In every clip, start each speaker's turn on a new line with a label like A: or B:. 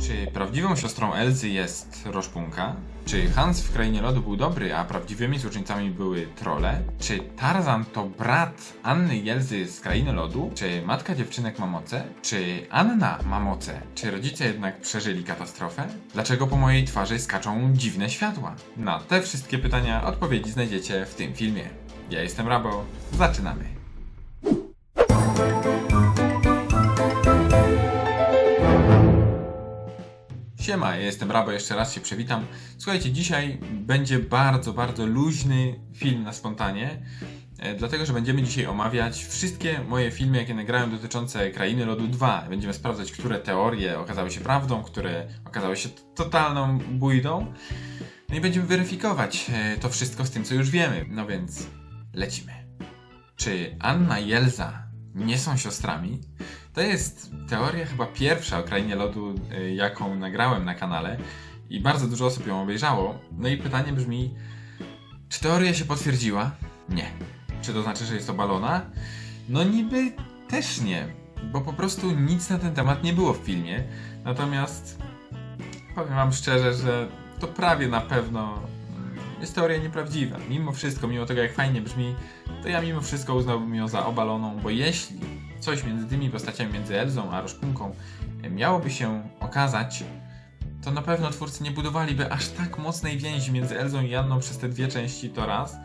A: Czy prawdziwą siostrą Elzy jest Roszpunka? Czy Hans w Krainie Lodu był dobry, a prawdziwymi złoczyńcami były trole? Czy Tarzan to brat Anny i Elzy z Krainy Lodu? Czy matka dziewczynek ma moce? Czy Anna ma moce? Czy rodzice jednak przeżyli katastrofę? Dlaczego po mojej twarzy skaczą dziwne światła? Na te wszystkie pytania odpowiedzi znajdziecie w tym filmie. Ja jestem Rabo, zaczynamy. Siema, ja jestem Rabo, jeszcze raz się przywitam. Słuchajcie, dzisiaj będzie bardzo, bardzo luźny film na spontanie, e, dlatego że będziemy dzisiaj omawiać wszystkie moje filmy, jakie nagrałem dotyczące Krainy Lodu 2. Będziemy sprawdzać, które teorie okazały się prawdą, które okazały się totalną bójdą. No i będziemy weryfikować e, to wszystko z tym, co już wiemy. No więc lecimy. Czy Anna i Elza nie są siostrami? To jest teoria chyba pierwsza o Krainie Lodu, y, jaką nagrałem na kanale i bardzo dużo osób ją obejrzało. No i pytanie brzmi, czy teoria się potwierdziła? Nie. Czy to znaczy, że jest obalona? No niby też nie, bo po prostu nic na ten temat nie było w filmie. Natomiast powiem wam szczerze, że to prawie na pewno jest teoria nieprawdziwa. Mimo wszystko, mimo tego jak fajnie brzmi, to ja mimo wszystko uznałbym ją za obaloną, bo jeśli coś między tymi postaciami, między Elzą a Roszpunką e, miałoby się okazać, to na pewno twórcy nie budowaliby aż tak mocnej więzi między Elzą i Janną przez te dwie części, to raz,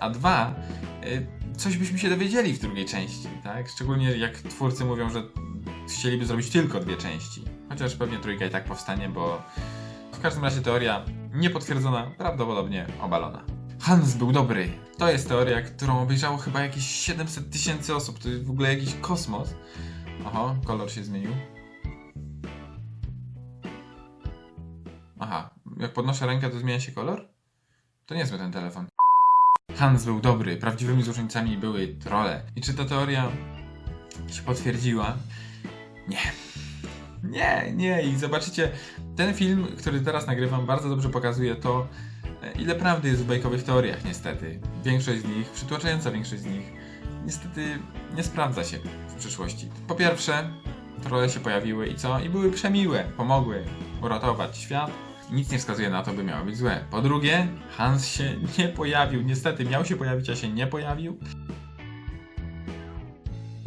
A: a dwa, e, coś byśmy się dowiedzieli w drugiej części, tak? Szczególnie jak twórcy mówią, że chcieliby zrobić tylko dwie części. Chociaż pewnie trójka i tak powstanie, bo każdym razie teoria niepotwierdzona, prawdopodobnie obalona. Hans był dobry. To jest teoria, którą obejrzało chyba jakieś 700 tysięcy osób. To jest w ogóle jakiś kosmos. Oho, kolor się zmienił. Aha, jak podnoszę rękę, to zmienia się kolor? To niezły ten telefon. Hans był dobry. Prawdziwymi złoczyńcami były trole. I czy ta teoria się potwierdziła? Nie. Nie, nie. I zobaczycie, ten film, który teraz nagrywam, bardzo dobrze pokazuje to, e, ile prawdy jest w bajkowych teoriach, niestety. Większość z nich, przytłaczająca większość z nich, niestety nie sprawdza się w przyszłości. Po pierwsze, trole się pojawiły i co? I były przemiłe, pomogły uratować świat. Nic nie wskazuje na to, by miały być złe. Po drugie, Hans się nie pojawił. Niestety miał się pojawić, a się nie pojawił.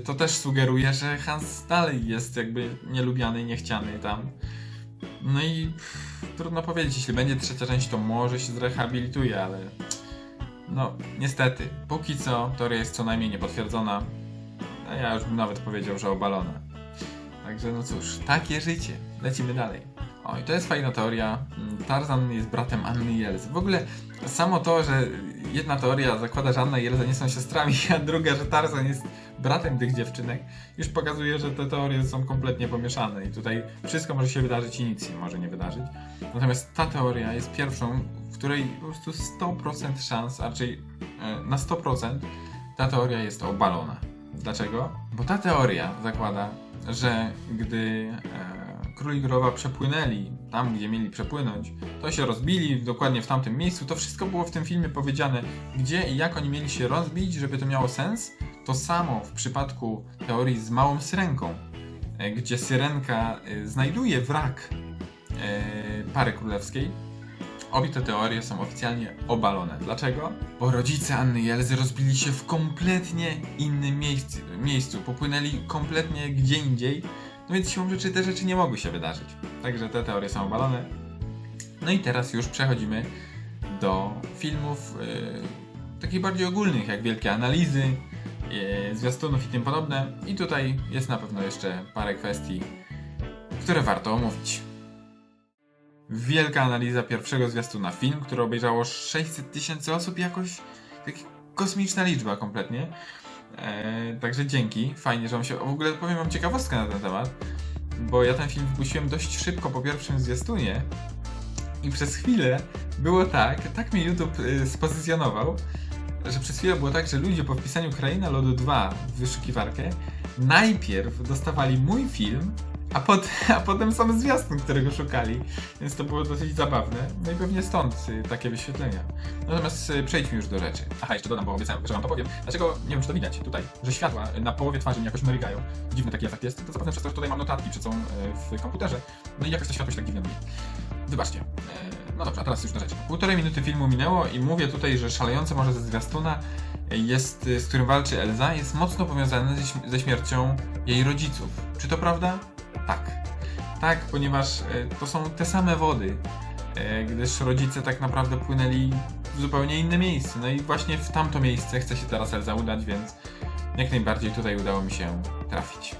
A: To też sugeruje, że Hans dalej jest jakby nielubiany, niechciany tam. No i pff, trudno powiedzieć, jeśli będzie trzecia część, to może się zrehabilituje, ale no niestety, póki co teoria jest co najmniej niepotwierdzona, a ja już bym nawet powiedział, że obalona. Także no cóż, takie życie. Lecimy dalej. O, i to jest fajna teoria. Mm, Tarzan jest bratem Anny i Elzy. W ogóle samo to, że jedna teoria zakłada, że Anna i Elza nie są siostrami, a druga, że Tarzan jest bratem tych dziewczynek, już pokazuje, że te teorie są kompletnie pomieszane i tutaj wszystko może się wydarzyć i nic się może nie wydarzyć. Natomiast ta teoria jest pierwszą, w której po prostu 100% szans, a raczej e, na 100% ta teoria jest obalona. Dlaczego? Bo ta teoria zakłada, że gdy król i królowa przepłynęli tam, gdzie mieli przepłynąć, to się rozbili dokładnie w tamtym miejscu. To wszystko było w tym filmie powiedziane, gdzie i jak oni mieli się rozbić, żeby to miało sens. To samo w przypadku teorii z małą syrenką, e, gdzie syrenka e, znajduje wrak e, pary królewskiej. Obie te teorie są oficjalnie obalone. Dlaczego? Bo rodzice Anny i Elzy rozbili się w kompletnie innym miejscu, miejscu. popłynęli kompletnie gdzie indziej, no więc siłą rzeczy te rzeczy nie mogły się wydarzyć. Także te teorie są obalone. No i teraz już przechodzimy do filmów yy, takich bardziej ogólnych, jak wielkie analizy, yy, zwiastunów i tym podobne. I tutaj jest na pewno jeszcze parę kwestii, które warto omówić. Wielka analiza pierwszego zwiastuna. Film, który obejrzało 600 tysięcy osób jakoś. Taka kosmiczna liczba kompletnie. Eee, także dzięki. Fajnie, że wam się... W ogóle powiem wam ciekawostkę na ten temat. Bo ja ten film wpuściłem dość szybko po pierwszym zwiastunie. I przez chwilę było tak, tak mnie YouTube y, spozycjonował, że przez chwilę było tak, że ludzie po wpisaniu Kraina Lodu 2 w wyszukiwarkę najpierw dostawali mój film, A, a potem sam zwiastun, którego szukali, więc to było dosyć zabawne. No i pewnie stąd y, takie wyświetlenia. Natomiast y, przejdźmy już do rzeczy. Aha, jeszcze dodam, bo obiecałem, że wam to powiem. Dlaczego, nie wiem czy to widać tutaj, że światła y, na połowie twarzy mi jakoś mrygają. Dziwny taki efekt jest. To zapewne przez to, że tutaj mam notatki przed w komputerze. No i jakoś to światło się tak dziwnie myli. Wybaczcie. No dobrze, a teraz już na rzecz. Półtorej minuty filmu minęło i mówię tutaj, że szalejące może ze zwiastuna jest, z którym walczy Elza, jest mocno powiązane ze śmiercią jej rodziców. Czy to prawda? Tak. Tak, ponieważ e, to są te same wody, e, gdyż rodzice tak naprawdę płynęli w zupełnie inne miejsce. No i właśnie w tamto miejsce chce się teraz Elza udać, więc jak najbardziej tutaj udało mi się trafić.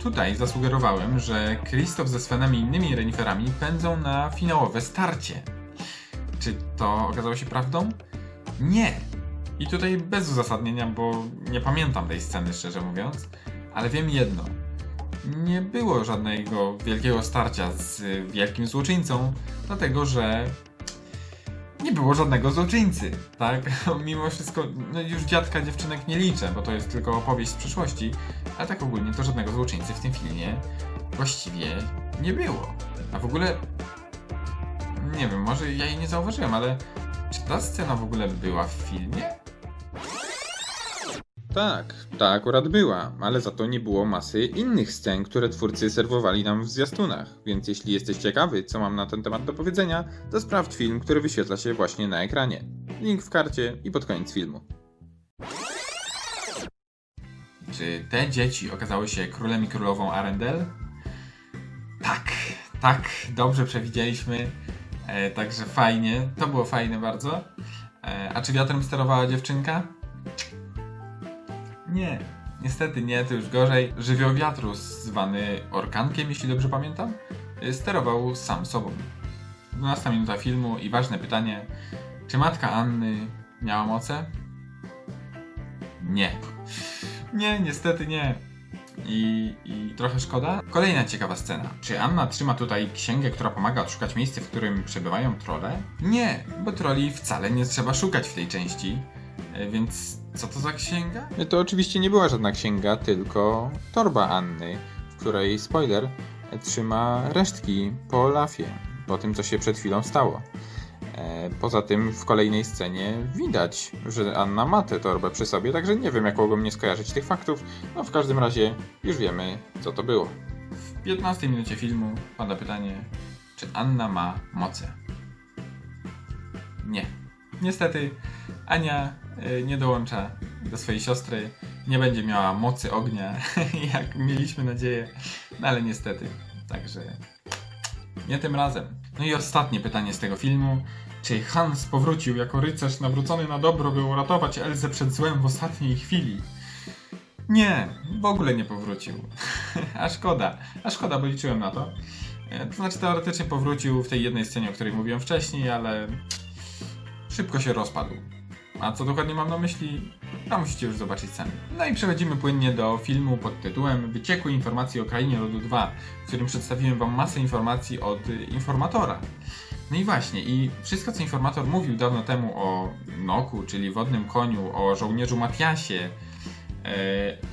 A: Tutaj zasugerowałem, że Krzysztof ze Svenem i innymi reniferami pędzą na finałowe starcie. Czy to okazało się prawdą? Nie. I tutaj bez uzasadnienia, bo nie pamiętam tej sceny, szczerze mówiąc, ale wiem jedno. Nie było żadnego wielkiego starcia z wielkim złoczyńcą, dlatego że nie było żadnego złoczyńcy, tak? Mimo wszystko, no już dziadka dziewczynek nie liczę, bo to jest tylko opowieść z przyszłości, ale tak ogólnie to żadnego złoczyńcy w tym filmie właściwie nie było. A w ogóle, nie wiem, może ja jej nie zauważyłem, ale czy ta scena w ogóle była w filmie?
B: Tak, ta akurat była, ale za to nie było masy innych scen, które twórcy serwowali nam w zwiastunach, więc jeśli jesteś ciekawy, co mam na ten temat do powiedzenia, to sprawdź film, który wyświetla się właśnie na ekranie. Link w karcie i pod koniec filmu.
A: Czy te dzieci okazały się królem i królową Arendelle? Tak, tak, dobrze przewidzieliśmy. E, także fajnie, to było fajne bardzo. E, a czy wiatrem sterowała dziewczynka? Nie, niestety nie, to już gorzej. Żywioł wiatru, zwany orkankiem, jeśli dobrze pamiętam, e, sterował sam sobą. 12 minuta filmu i ważne pytanie: czy matka Anny miała moce? Nie. Nie, niestety nie. I, I trochę szkoda. Kolejna ciekawa scena. Czy Anna trzyma tutaj księgę, która pomaga odszukać miejsce, w którym przebywają trole? Nie, bo troli wcale nie trzeba szukać w tej części. E, Więc co to za księga?
B: To oczywiście nie była żadna księga, tylko torba Anny, w której, spoiler, trzyma resztki po Olafie, po tym co się przed chwilą stało. E, Poza tym w kolejnej scenie widać, że Anna ma tę torbę przy sobie, także nie wiem jak mogą nie skojarzyć tych faktów. No w każdym razie już wiemy co to było.
A: W 15 minucie filmu pada pytanie, czy Anna ma moce? Nie. Niestety Ania nie dołącza do swojej siostry, nie będzie miała mocy ognia, jak mieliśmy nadzieję, no ale niestety. Także nie tym razem. No i ostatnie pytanie z tego filmu. Czy Hans powrócił jako rycerz nawrócony na dobro, by uratować Elzę przed złem w ostatniej chwili? Nie, w ogóle nie powrócił. A szkoda, a szkoda, bo liczyłem na to. E, To znaczy teoretycznie powrócił w tej jednej scenie, o której mówiłem wcześniej, ale szybko się rozpadł. A co dokładnie mam na myśli, to musicie już zobaczyć sami. No i przechodzimy płynnie do filmu pod tytułem Wyciekłe informacje o Krainie Lodu 2, w którym przedstawiłem wam masę informacji od y, informatora. No i właśnie, i wszystko co informator mówił dawno temu o Noku, czyli wodnym koniu, o żołnierzu Matiasie, e,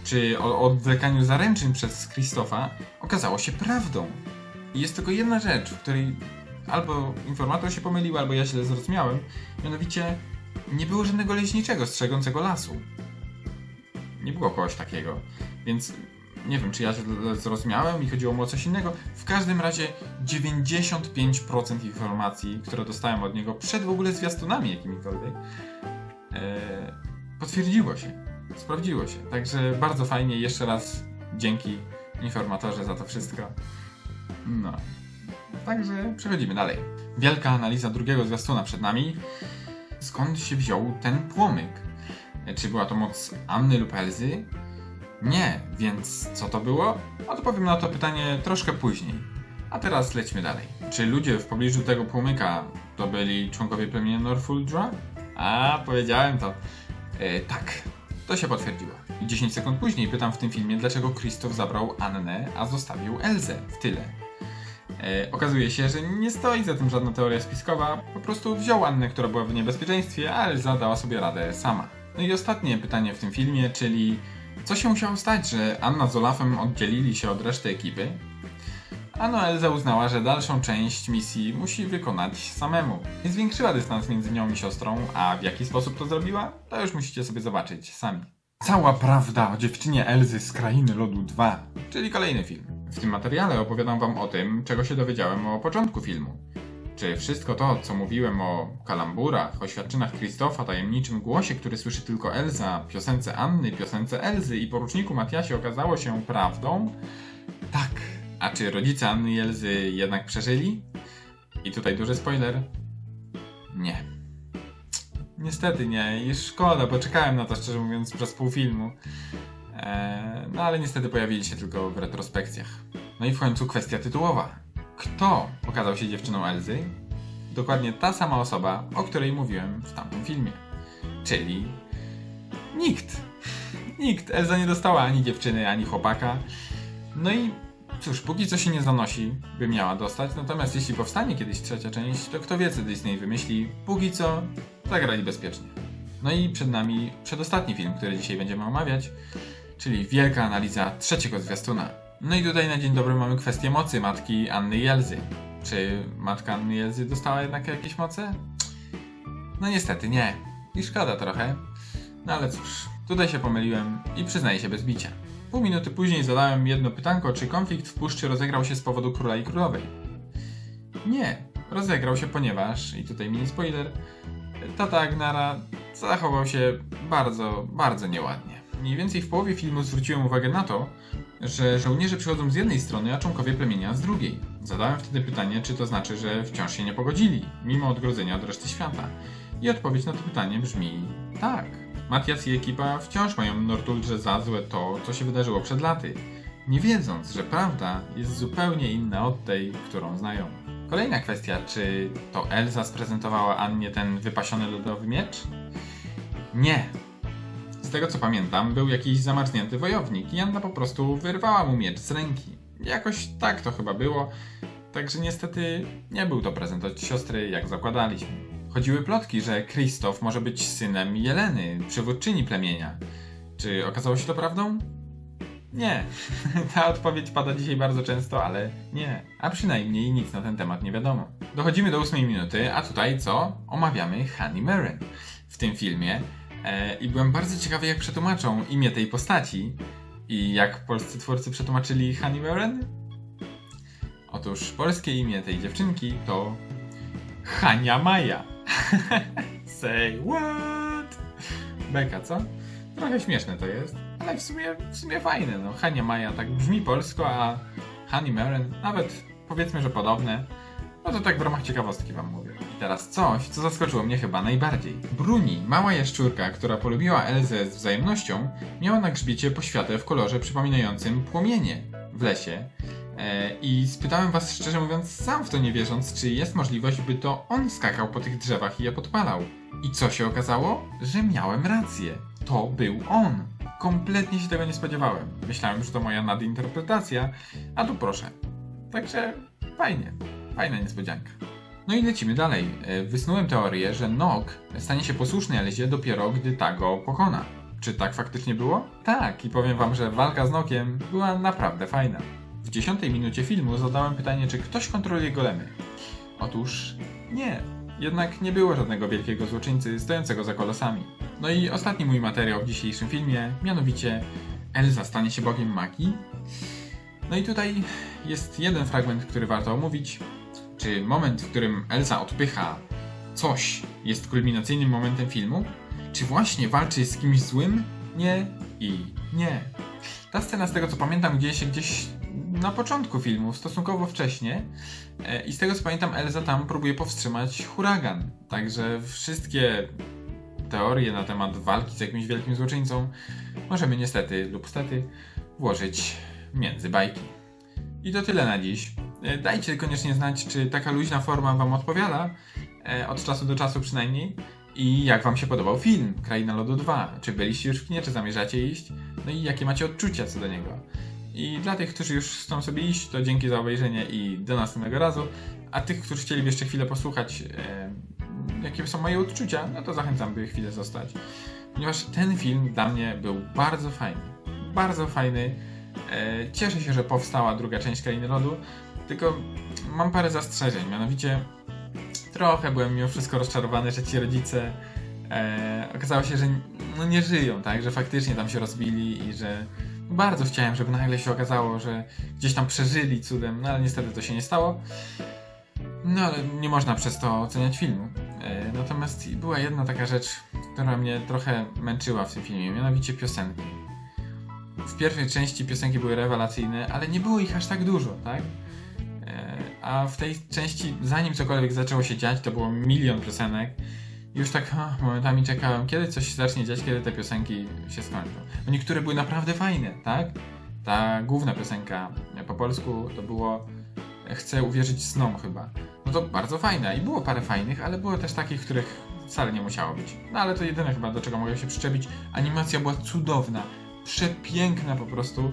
A: czy o odwlekaniu zaręczyn przez Krzysztofa, okazało się prawdą. I jest tylko jedna rzecz, w której albo informator się pomylił, albo ja źle zrozumiałem, mianowicie nie było żadnego leśniczego strzegącego lasu. Nie było kogoś takiego, więc nie wiem, czy ja źle zrozumiałem i chodziło mu o coś innego. W każdym razie 95% informacji, które dostałem od niego przed w ogóle zwiastunami jakimikolwiek, e, potwierdziło się, sprawdziło się. Także bardzo fajnie, jeszcze raz dzięki informatorze za to wszystko. No. Także przechodzimy dalej. Wielka analiza drugiego zwiastuna przed nami. Skąd się wziął ten płomyk? Czy była to moc Anny lub Elzy? Nie, więc co to było? Odpowiem na to pytanie troszkę później. A teraz lećmy dalej. Czy ludzie w pobliżu tego płomyka to byli członkowie plemienia Northuldra? A, powiedziałem to. E, tak, to się potwierdziło. I 10 sekund później pytam w tym filmie, dlaczego Krzysztof zabrał Annę, a zostawił Elzę w tyle. E, okazuje się, że nie stoi za tym żadna teoria spiskowa, po prostu wziął Annę, która była w niebezpieczeństwie, a Elza dała sobie radę sama. No i ostatnie pytanie w tym filmie, czyli co się musiało stać, że Anna z Olafem oddzielili się od reszty ekipy? Ano Elza uznała, że dalszą część misji musi wykonać samemu. I zwiększyła dystans między nią i siostrą, a w jaki sposób to zrobiła, to już musicie sobie zobaczyć sami. Cała prawda o dziewczynie Elzy z Krainy Lodu 2, czyli kolejny film. W tym materiale opowiadam wam o tym, czego się dowiedziałem o początku filmu. Czy wszystko to, co mówiłem o kalamburach, oświadczynach Krzysztofa, tajemniczym głosie, który słyszy tylko Elza, piosence Anny, piosence Elzy i poruczniku Matiasie okazało się prawdą? Tak. A czy rodzice Anny i Elzy jednak przeżyli? I tutaj duży spoiler. Nie. Niestety nie i szkoda, bo czekałem na to szczerze mówiąc przez pół filmu. Eee, no ale niestety pojawili się tylko w retrospekcjach. No i w końcu kwestia tytułowa. Kto okazał się dziewczyną Elzy? Dokładnie ta sama osoba, o której mówiłem w tamtym filmie. Czyli nikt. Nikt. Elza nie dostała ani dziewczyny, ani chłopaka. No i cóż, póki co się nie zanosi, by miała dostać. Natomiast jeśli powstanie kiedyś trzecia część, to kto wie, co Disney wymyśli. Póki co zagrali bezpiecznie. No i przed nami przedostatni film, który dzisiaj będziemy omawiać, czyli wielka analiza trzeciego zwiastuna. No i tutaj na dzień dobry mamy kwestię mocy matki Anny i Elzy. Czy matka Anny i Elzy dostała jednak jakieś moce? No niestety nie. I szkoda trochę. No ale cóż, tutaj się pomyliłem i przyznaję się bez bicia. Pół minuty później zadałem jedno pytanko, czy konflikt w puszczy rozegrał się z powodu króla i królowej. Nie, rozegrał się ponieważ, i tutaj mini spoiler, tata Agnara zachował się bardzo, bardzo nieładnie. Mniej więcej w połowie filmu zwróciłem uwagę na to, że żołnierze przychodzą z jednej strony, a członkowie plemienia z drugiej. Zadałem wtedy pytanie, czy to znaczy, że wciąż się nie pogodzili, mimo odgrodzenia od reszty świata. I odpowiedź na to pytanie brzmi tak. Matias i ekipa wciąż mają Nortuldrze za złe to, co się wydarzyło przed laty, nie wiedząc, że prawda jest zupełnie inna od tej, którą znają. Kolejna kwestia, czy to Elza sprezentowała Annie ten wypasiony lodowy miecz? Nie. Z tego co pamiętam, był jakiś zamarznięty wojownik i Anna po prostu wyrwała mu miecz z ręki. Jakoś tak to chyba było, także niestety nie był to prezent od siostry, jak zakładaliśmy. Chodziły plotki, że Krzysztof może być synem Jeleny, przywódczyni plemienia. Czy okazało się to prawdą? Nie. Ta odpowiedź pada dzisiaj bardzo często, ale nie. A przynajmniej nic na ten temat nie wiadomo. Dochodzimy do ósmej minuty, a tutaj co? Omawiamy Honey Maren w tym filmie. E, I byłem bardzo ciekawy, jak przetłumaczą imię tej postaci. I jak polscy twórcy przetłumaczyli Honey Maren? Otóż polskie imię tej dziewczynki to Hania Maja. Say what? Beka, co? Trochę śmieszne to jest, ale w sumie, w sumie fajne. No, Hania Maja tak brzmi polsko, a Honey Maren nawet powiedzmy, że podobne. No to tak w ramach ciekawostki wam mówię. I teraz coś, co zaskoczyło mnie chyba najbardziej. Bruni, mała jaszczurka, która polubiła Elzę z wzajemnością, miała na grzbiecie poświatę w kolorze przypominającym płomienie w lesie. E, I spytałem was szczerze mówiąc, sam w to nie wierząc, czy jest możliwość, by to on skakał po tych drzewach i je podpalał. I co się okazało? Że miałem rację. To był on. Kompletnie się tego nie spodziewałem. Myślałem, że to moja nadinterpretacja, a tu proszę. Także fajnie. Fajna niespodzianka. No i lecimy dalej. E, Wysnułem teorię, że Nog stanie się posłuszny Elzie dopiero, gdy ta go pokona. Czy tak faktycznie było? Tak, i powiem wam, że walka z Nokiem była naprawdę fajna. W dziesiątej minucie filmu zadałem pytanie, czy ktoś kontroluje golemy. Otóż nie. Jednak nie było żadnego wielkiego złoczyńcy stojącego za kolosami. No i ostatni mój materiał w dzisiejszym filmie, mianowicie Elza stanie się bogiem magii. No i tutaj jest jeden fragment, który warto omówić. Czy moment, w którym Elza odpycha coś, jest kulminacyjnym momentem filmu? Czy właśnie walczy z kimś złym? Nie i nie. Ta scena, z tego co pamiętam, dzieje się gdzieś na początku filmu, stosunkowo wcześnie. E, I z tego co pamiętam, Elza tam próbuje powstrzymać huragan. Także wszystkie teorie na temat walki z jakimś wielkim złoczyńcą możemy niestety lub stety włożyć między bajki. I to tyle na dziś. E, Dajcie koniecznie znać, czy taka luźna forma Wam odpowiada, e, od czasu do czasu przynajmniej. I jak Wam się podobał film Kraina Lodu 2? Czy byliście już w kinie, czy zamierzacie iść? No i jakie macie odczucia co do niego? I dla tych, którzy już chcą sobie iść, to dzięki za obejrzenie i do następnego razu. A tych, którzy chcieliby jeszcze chwilę posłuchać, e, jakie są moje odczucia, no to zachęcam, by chwilę zostać. Ponieważ ten film dla mnie był bardzo fajny. Bardzo fajny. E, cieszę się, że powstała druga część Krainy Lodu. Tylko mam parę zastrzeżeń, mianowicie trochę byłem mimo wszystko rozczarowany, że ci rodzice e, okazało się, że no nie żyją, tak? Że faktycznie tam się rozbili i że bardzo chciałem, żeby nagle się okazało, że gdzieś tam przeżyli cudem, no ale niestety to się nie stało. No ale nie można przez to oceniać filmu. E, natomiast była jedna taka rzecz, która mnie trochę męczyła w tym filmie, mianowicie piosenki. W pierwszej części piosenki były rewelacyjne, ale nie było ich aż tak dużo, tak? E, A w tej części, zanim cokolwiek zaczęło się dziać, to było milion piosenek. Już tak momentami czekałem, kiedy coś się zacznie dziać, kiedy te piosenki się skończą. Bo niektóre były naprawdę fajne, tak? Ta główna piosenka po polsku to było Chcę uwierzyć snom chyba. No to bardzo fajne i było parę fajnych, ale było też takich, których wcale nie musiało być. No ale to jedyne chyba, do czego mogę się przyczepić. Animacja była cudowna, przepiękna po prostu.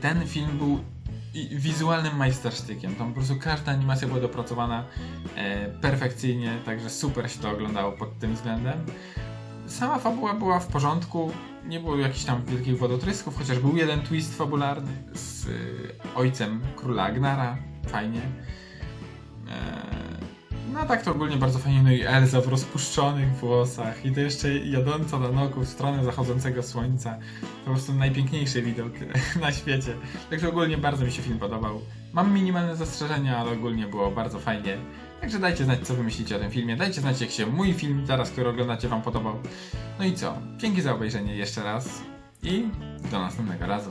A: Ten film był i- wizualnym majstersztykiem. Tam po prostu każda animacja była dopracowana e, perfekcyjnie, także super się to oglądało pod tym względem. Sama fabuła była w porządku, nie było jakichś tam wielkich wodotrysków, chociaż był jeden twist fabularny z y, ojcem króla Agnara, fajnie. Eee, no tak to ogólnie bardzo fajnie, no i Elza w rozpuszczonych włosach i to jeszcze jadąca na nogu w stronę zachodzącego słońca. Po prostu najpiękniejszy widok na świecie. Także ogólnie bardzo mi się film podobał. Mam minimalne zastrzeżenia, ale ogólnie było bardzo fajnie. Także dajcie znać, co wy myślicie o tym filmie. Dajcie znać, jak się mój film teraz, który oglądacie, wam podobał. No i co? Dzięki za obejrzenie jeszcze raz i do następnego razu.